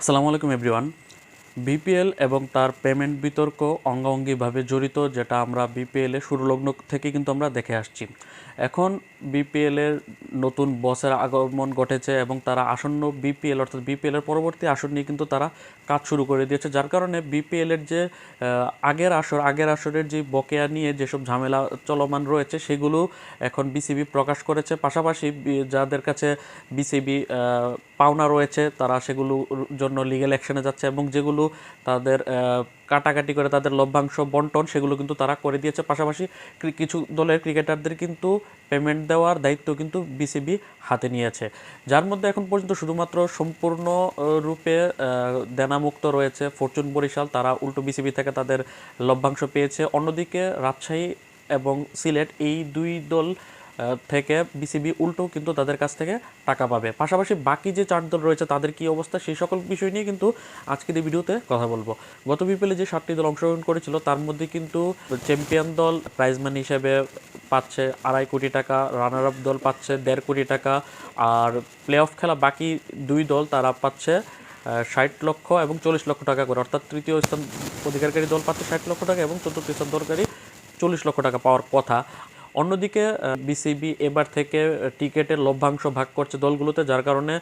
আসসালামু আলাইকুম everyone BPL এবং তার পেমেন্ট বিতর্ক অঙ্গাঙ্গিভাবে জড়িত, যেটা আমরা বিপিএলে শুরু লগ্ন থেকে কিন্তু আমরা দেখে আসছি। এখন বিপিএল এর নতুন বসের আগমন ঘটেছে এবং তারা আসন্ন বিপিএল অর্থাৎ বিপিএল এর পরবর্তী আসর নিয়ে কিন্তু তারা কাজ শুরু করে দিয়েছে, যার কারণে বিপিএল এর যে আগের আসর, আগের আসরের যে বকেয়া নিয়ে যেসব ঝামেলা চলমান রয়েছে, সেগুলো এখন বিসিবি প্রকাশ করেছে। পাশাপাশি যাদের কাছে বিসিবি পাওনা রয়েছে, তারা সেগুলোর জন্য লিগ্যাল অ্যাকশনে যাচ্ছে এবং যেগুলো তাদের কাটাকাটি করে তাদের লভ্যাংশ, বন্টন সেগুলো কিন্তু তারা করে দিয়েছে। পাশাপাশি কিছু দলের ক্রিকেটারদের কিন্তু পেমেন্ট দেওয়ার দায়িত্ব কিন্তু বিসিবি হাতে নিয়েছে। যার মধ্যে এখন পর্যন্ত শুধুমাত্র সম্পূর্ণ রূপে দেনামুক্ত রয়েছে ফরচুন বরিশাল। তারা উল্টো বিসিবি থেকে তাদের লভ্যাংশ পেয়েছে। অন্যদিকে রাজশাহী এবং সিলেট এই দুই দল থেকে বিসিবি উল্টো কিন্তু তাদের কাছ থেকে টাকা পাবে। পাশাপাশি বাকি যে চার দল রয়েছে, তাদের কি অবস্থা? সেই সকল বিষয় নিয়ে কিন্তু আজকের এই ভিডিওতে কথা বলব। গত বিপিএলে যে সাতটি দল অংশগ্রহণ করেছিল, তার মধ্যে কিন্তু চ্যাম্পিয়ন দল প্রাইজ মানি হিসেবে পাচ্ছে, আড়াই কোটি টাকা রানার আপ দল পাচ্ছে দেড় কোটি টাকা, আর প্লে অফ খেলা বাকি দুই দল, তারা পাচ্ছে ষাট লক্ষ এবং চল্লিশ লক্ষ টাকা করে। অর্থাৎ তৃতীয় স্থান অধিকারকারী দল পাচ্ছে ষাট লক্ষ টাকা এবং চতুর্থ স্থান দরকারি চল্লিশ লক্ষ টাকা পাওয়ার কথা। অন্যদিকে বিসিবি এবার থেকে টিকেটের লভ্যাংশ ভাগ করছে দলগুলোতে, যার কারণে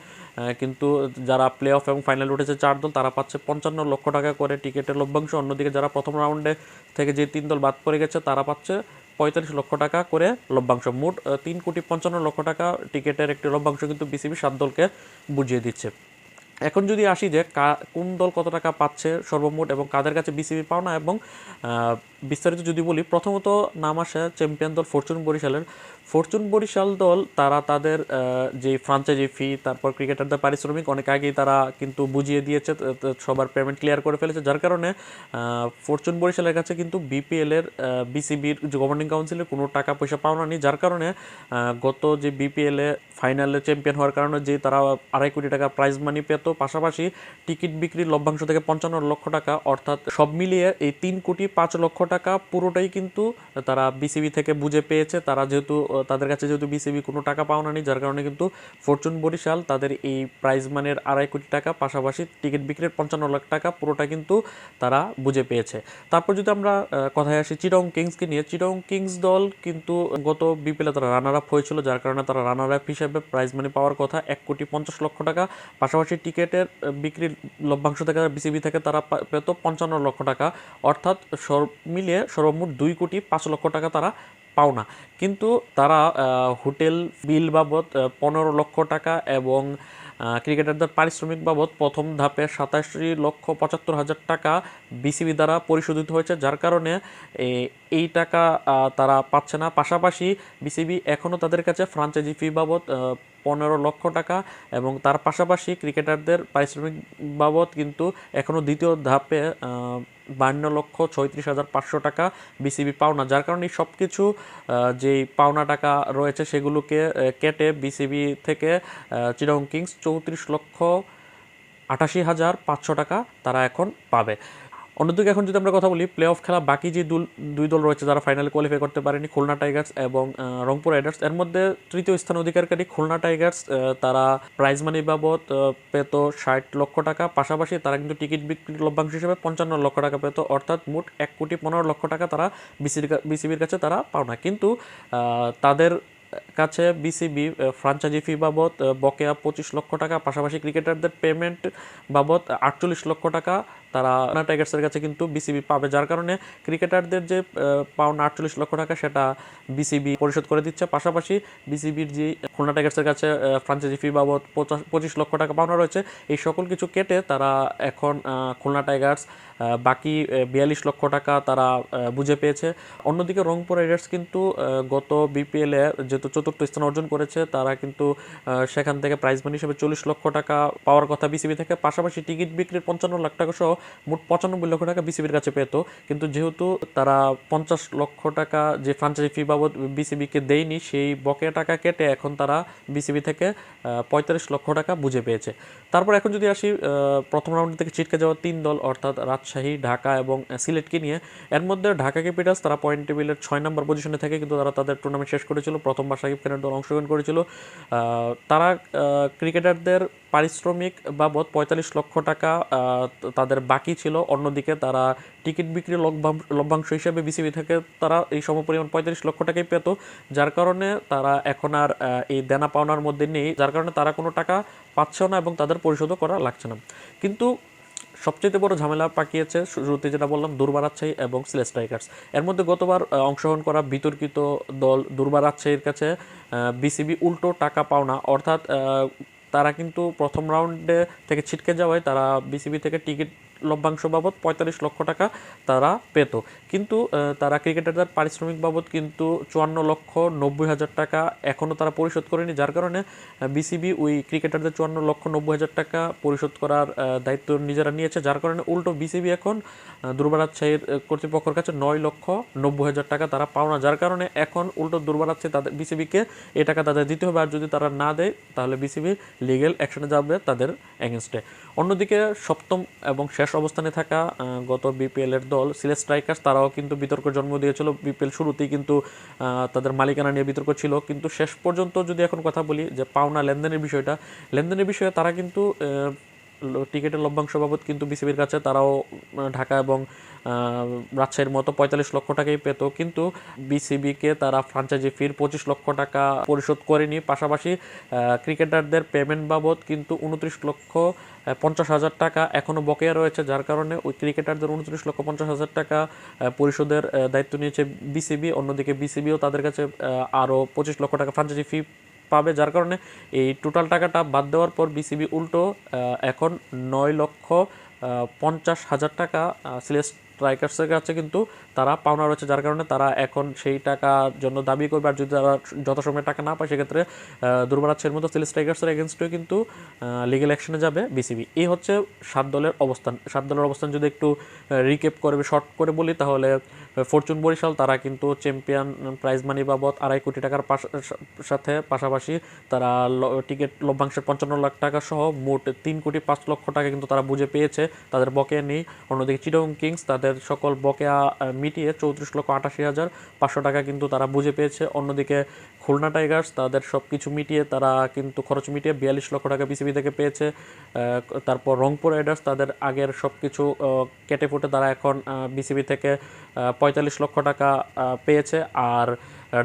কিন্তু যারা প্লে অফ এবং ফাইনাল উঠেছে চার দল, তারা পাচ্ছে পঞ্চান্ন লক্ষ টাকা করে টিকেটের লভ্যাংশ। অন্যদিকে যারা প্রথম রাউন্ডে থেকে যে তিন দল বাদ পড়ে গেছে, তারা পাচ্ছে পঁয়তাল্লিশ লক্ষ টাকা করে লভ্যাংশ। মোট তিন কোটি পঞ্চান্ন লক্ষ টাকা টিকেটের একটি লভ্যাংশ কিন্তু বিসিবি সাত দলকে বুঝিয়ে দিচ্ছে। এখন যদি আসি যে কোন দল কত টাকা পাচ্ছে সর্বমোট এবং কাদের কাছে বিসিবি পাওনা এবং বিস্তারিত যদি বলি, প্রথমত নাম আসে চ্যাম্পিয়ন দল ফরচুন বরিশালের। ফরচুন বরিশাল দল, তারা তাদের যে ফ্রাঞ্চাইজি ফি তারপর ক্রিকেটারদের পারিশ্রমিক, অনেক আগেই তারা কিন্তু বুঝিয়ে দিয়েছে সবার পেমেন্ট ক্লিয়ার করে ফেলেছে, যার কারণে ফরচুন বরিশালের কাছে কিন্তু বিপিএল এর বিসিবির যে গভর্নিং কাউন্সিলের কোনো টাকা পয়সা পাওনা নেই, যার কারণে গত যে বিপিএল ফাইনালে চ্যাম্পিয়ন হওয়ার কারণে যে তারা আড়াই কোটি টাকা প্রাইজ মানি পেত পাশাপাশি টিকিট বিক্রির লভ্যাংশ থেকে পঞ্চান্ন লক্ষ টাকা, অর্থাৎ সব মিলিয়ে এই তিন কোটি পাঁচ লক্ষ টাকা পুরোটাই কিন্তু তারা বিসিবি থেকে বুঝে পেয়েছে। তারা যেহেতু, তাদের কাছে যেহেতু বিসিবি কোনো টাকা পাওনা নেই, যার কারণে কিন্তু ফরচুন বরিশাল তাদের এই প্রাইজ মানের আড়াই কোটি টাকা, পাশাপাশি টিকিট বিক্রির পঞ্চান্ন লাখ টাকা পুরোটা কিন্তু তারা বুঝে পেয়েছে। তারপর যদি আমরা কথায় আসি চিরং কিংসকে নিয়ে। চিরং কিংস দল কিন্তু গত বিপিএলে তারা রানার আপ হয়েছিল, যার কারণে তারা রানার আপ হিসেবে প্রাইজ মানি পাওয়ার কথা এক কোটি পঞ্চাশ লক্ষ টাকা, পাশাপাশি টিকেটের বিক্রির লভ্যাংশ থেকে, বিসিবি থেকে তারা পেত পঞ্চান্ন লক্ষ টাকা। অর্থাৎ সব মিলিয়ে সর্বমোট দুই কোটি পাঁচ লক্ষ টাকা তারা পাওনা। কিন্তু তারা হোটেল বিল বাবদ পনেরো লক্ষ টাকা এবং ক্রিকেটারদের পারিশ্রমিক বাবদ প্রথম ধাপে সাতাশি লক্ষ পঁচাত্তর হাজার টাকা বিসিবি দ্বারা পরিশোধিত হয়েছে, যার কারণে এই টাকা তারা পাচ্ছে না। পাশাপাশি বিসিবি এখনও তাদের কাছে ফ্রাঞ্চাইজি ফি বাবদ পনেরো লক্ষ টাকা এবং তার পাশাপাশি ক্রিকেটারদের পারিশ্রমিক বাবদ কিন্তু এখনও দ্বিতীয় ধাপে বান্ন লক্ষ ছয়ত্রিশ হাজার পাঁচশো টাকা বিসিবি পাওনা। যার কারণে সব কিছু যেই পাওনা টাকা রয়েছে সেগুলোকে কেটে বিসিবি থেকে চিরং কিংস চৌত্রিশ লক্ষ আটাশি হাজার পাঁচশো টাকা তারা এখন পাবে। অন্যদিকে এখন যদি আমরা কথা বলি প্লে অফ খেলা বাকি যে দুই দল রয়েছে যারা ফাইনালে কোয়ালিফাই করতে পারেনি, খুলনা টাইগার্স এবং রংপুর রাইডার্স, এর মধ্যে তৃতীয় স্থান অধিকারকারী খুলনা টাইগার্স তারা প্রাইজ মানি বাবদ পেত ষাট লক্ষ টাকা, পাশাপাশি তারা কিন্তু টিকিট বিক্রির লভ্যাংশ হিসেবে পঞ্চান্ন লক্ষ টাকা পেত, অর্থাৎ মোট এক কোটি পনেরো লক্ষ টাকা তারা বিসিবির বিসিবির কাছে তারা পাওনা কিন্তু তাদের কাছে বিসিবি ফ্রাঞ্চাইজি ফি বাবদ বকেয়া পঁচিশ লক্ষ টাকা, পাশাপাশি ক্রিকেটারদের পেমেন্ট বাবদ আটচল্লিশ লক্ষ টাকা তারা না টাইগার্সের কাছে কিন্তু বিসিবি পাবে, যার কারণে ক্রিকেটারদের যে পাউন্ড আটচল্লিশ লক্ষ টাকা সেটা বিসিবি পরিশোধ করে দিচ্ছে। পাশাপাশি বিসিবির যে খুলনা টাইগার্সের কাছে ফ্রাঞ্চাইজি ফি বাবদ পঁচাশ- লক্ষ টাকা পাওনা রয়েছে। এই সকল কিছু কেটে তারা এখন খুলনা টাইগার্স বাকি বিয়াল্লিশ লক্ষ টাকা তারা বুঝে পেয়েছে। অন্যদিকে রংপুর রাইডার্স কিন্তু গত বিপিএলে যেহেতু চতুর্থ স্থান অর্জন করেছে, তারা কিন্তু সেখান থেকে প্রাইজ মানি হিসেবে চল্লিশ লক্ষ টাকা পাওয়ার কথা বিসিবি থেকে। পাশাপাশি টিকিট বিক্রির পঞ্চান্ন লাখ টাকা সহ মোট পঁচানব্বই লক্ষ টাকা বিসিবির কাছে পেত। কিন্তু যেহেতু তারা পঞ্চাশ লক্ষ টাকা যে ফ্রাঞ্চাইজি ফি বাবদ বিসিবিকে দেয়নি, সেই বকেয়া টাকা কেটে এখন তারা বিসিবি থেকে পঁয়তাল্লিশ লক্ষ টাকা বুঝে পেয়েছে। তারপর এখন যদি আসি প্রথম রাউন্ড থেকে ছিটকে যাওয়া তিন দল, অর্থাৎ রাজশাহী ঢাকা এবং সিলেটকে নিয়ে। এর মধ্যে ঢাকা ক্যাপিটালস তারা পয়েন্ট টেবিলের ছয় নম্বর পজিশনে থাকে, কিন্তু তারা তাদের টুর্নামেন্ট শেষ করেছিল প্রথমবার সাকিব খানের দল অংশগ্রহণ করেছিল। তারা ক্রিকেটারদের পারিশ্রমিক বাবদ পঁয়তাল্লিশ লক্ষ টাকা তাদের বাকি ছিল। অন্যদিকে তারা টিকিট বিক্রি লভ্যাং- লভ্যাংশ হিসেবে বিসিবি থেকে তারা এই সমপরিমাণ পঁয়তাল্লিশ লক্ষ টাকাই পেত, যার কারণে তারা এখন আর এই দেনা পাওনার মধ্যে নেই, যার কারণে তারা কোনো টাকা পাচ্ছেও না এবং তাদের পরিশোধও করা লাগছে না। কিন্তু সবচেয়ে বড় ঝামেলা পাকিয়েছে শুরুতে যেটা বললাম দুর্বার রাজশাহী এবং সিলেট স্ট্রাইকার্স। এর মধ্যে গতবার অংশগ্রহণ করা বিতর্কিত দল দুর্বার রাজশাহীর কাছে বিসিবি উল্টো টাকা পাওনা অর্থাৎ তারা কিন্তু প্রথম রাউন্ডে থেকে ছিটকে যাওয়ায় তারা বিসিবি থেকে টিকিট লভ্যাংশ বাবদ পঁয়তাল্লিশ লক্ষ টাকা তারা পেত। কিন্তু তারা ক্রিকেটারদের পারিশ্রমিক বাবদ কিন্তু চুয়ান্ন লক্ষ নব্বই হাজার টাকা এখনও তারা পরিশোধ করেনি। যার কারণে বিসিবি ওই ক্রিকেটারদের চুয়ান্ন লক্ষ নব্বই হাজার টাকা পরিশোধ করার দায়িত্ব নিজেরা নিয়েছে। যার কারণে উল্টো বিসিবি এখন দুর্বার রাজশাহীর কর্তৃপক্ষের কাছে নয় লক্ষ নব্বই হাজার টাকা তারা পাওনা। যার কারণে এখন উল্টো দুর্বার রাজশাহী তাদের বিসিবিকে এ টাকা তাদের দিতে হবে। আর যদি তারা না দেয়, তাহলে বিসিবি লিগেল অ্যাকশনে যাবে তাদের এগেনস্টে অন্যদিকে সপ্তম এবং শেষ অবস্থানে থাকা গত বিপিএল এর দল সিলেট স্ট্রাইকার্স, তারাও কিন্তু বিতর্ক জন্ম দিয়েছিল। বিপিএল শুরুতেই কিন্তু তাদের মালিকানা নিয়ে বিতর্ক ছিল। কিন্তু শেষ পর্যন্ত যদি এখন কথা বলি যে পাওনা লেনদেনের বিষয়টা, লেনদেনের বিষয়ে তারা কিন্তু টিকিটের লভ্যাংশ বাবদ কিন্তু বিসিবির কাছে তারাও ঢাকা এবং রাজশাহীর মতো পঁয়তাল্লিশ লক্ষ টাকাই পেত। কিন্তু বিসিবিকে তারা ফ্রাঞ্চাইজি ফির পঁচিশ লক্ষ টাকা পরিশোধ করেনি। পাশাপাশি ক্রিকেটারদের পেমেন্ট বাবদ কিন্তু উনত্রিশ লক্ষ পঞ্চাশ হাজার টাকা এখনও বকেয়া রয়েছে। যার কারণে ওই ক্রিকেটারদের উনত্রিশ লক্ষ পঞ্চাশ হাজার টাকা পরিশোধের দায়িত্ব নিয়েছে বিসিবি। অন্যদিকে বিসিবিও তাদের কাছে আরও পঁচিশ লক্ষ টাকা ফ্রাঞ্চাইজি ফি পাবে, যার কারণে এই টোটাল টাকাটা বাদ দেওয়ার পর বিসিবি উল্টো এখন নয় লক্ষ পঞ্চাশ হাজার টাকা সিলেস স্ট্রাইকার্সের কাছে কিন্তু তারা পাওনা রয়েছে, যার কারণে তারা এখন সেই টাকার জন্য দাবি করবে। আর যদি তারা যথাসময়ে টাকা না পায়, সেক্ষেত্রে দুর্বারাচ্ছের মতো সিলেট স্ট্রাইকার্সের এগেনস্টেও কিন্তু লিগেল অ্যাকশনে যাবে বিসিবি। এই হচ্ছে সাত দলের অবস্থান। সাত দলের অবস্থান যদি একটু রিকেপ করবে শর্ট করে বলি, তাহলে ফরচুন বরিশাল, তারা কিন্তু চ্যাম্পিয়ন প্রাইজ মানি বাবদ আড়াই কোটি টাকার সাথে পাশাপাশি তারা টিকিট লভ্যাংশের পঞ্চান্ন লাখ টাকা সহ মোট তিন কোটি পাঁচ লক্ষ টাকা কিন্তু তারা বুঝে পেয়েছে, তাদের বকেয়া নেই। অন্যদিকে চিটং কিংস তাদের সকল বকেয়া মিটিয়ে চৌত্রিশ লক্ষ আটাশি হাজার পাঁচশো টাকা কিন্তু তারা বুঝে পেয়েছে। অন্যদিকে খুলনা টাইগার্স তাদের সব কিছু মিটিয়ে তারা কিন্তু খরচ মিটিয়ে বিয়াল্লিশ লক্ষ টাকা বিসিবি থেকে পেয়েছে। তারপর রংপুর রাইডার্স তাদের আগের সব কিছু কেটে ফুটে তারা এখন বিসিবি থেকে পঁয়তাল্লিশ লক্ষ টাকা পেয়েছে। আর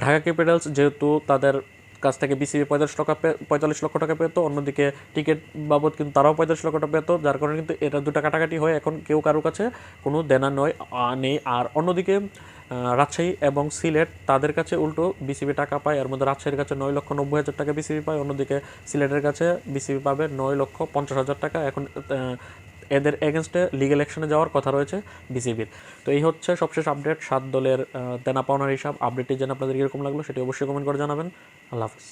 ঢাকা ক্যাপিটালস যেহেতু তাদের কাছ থেকে বিসিবি পঁয়তাল্লিশ টাকা পঁয়তাল্লিশ লক্ষ টাকা পেতো, অন্যদিকে টিকিট বাবদ কিন্তু তারাও পঁয়তাল্লিশ লক্ষ টাকা পেতো, যার কারণে কিন্তু এটা দুটা কাটাকাটি হয় এখন কেউ কারও কাছে কোনো দেনা নয় নেই। আর অন্যদিকে রাজশাহী এবং সিলেট তাদের কাছে উল্টো বিসিবি টাকা পায়, এর মধ্যে রাজশাহীর কাছে নয় লক্ষ নব্বই হাজার টাকা বিসিবি পায়, অন্যদিকে সিলেটের কাছে বিসিবি পাবে নয় লক্ষ পঞ্চাশ হাজার টাকা। এখন এদের এগেনস্টে লিগেল অ্যাকশনে যাওয়ার কথা রয়েছে বিসিবির তো এই হচ্ছে সবশেষ আপডেট সাত দলের দেনা পাওনার হিসাব। আপডেটটি যেন আপনাদের কীরকম লাগল সেটি অবশ্যই কমেন্ট করে জানাবেন। আল্লাহ হাফিজ।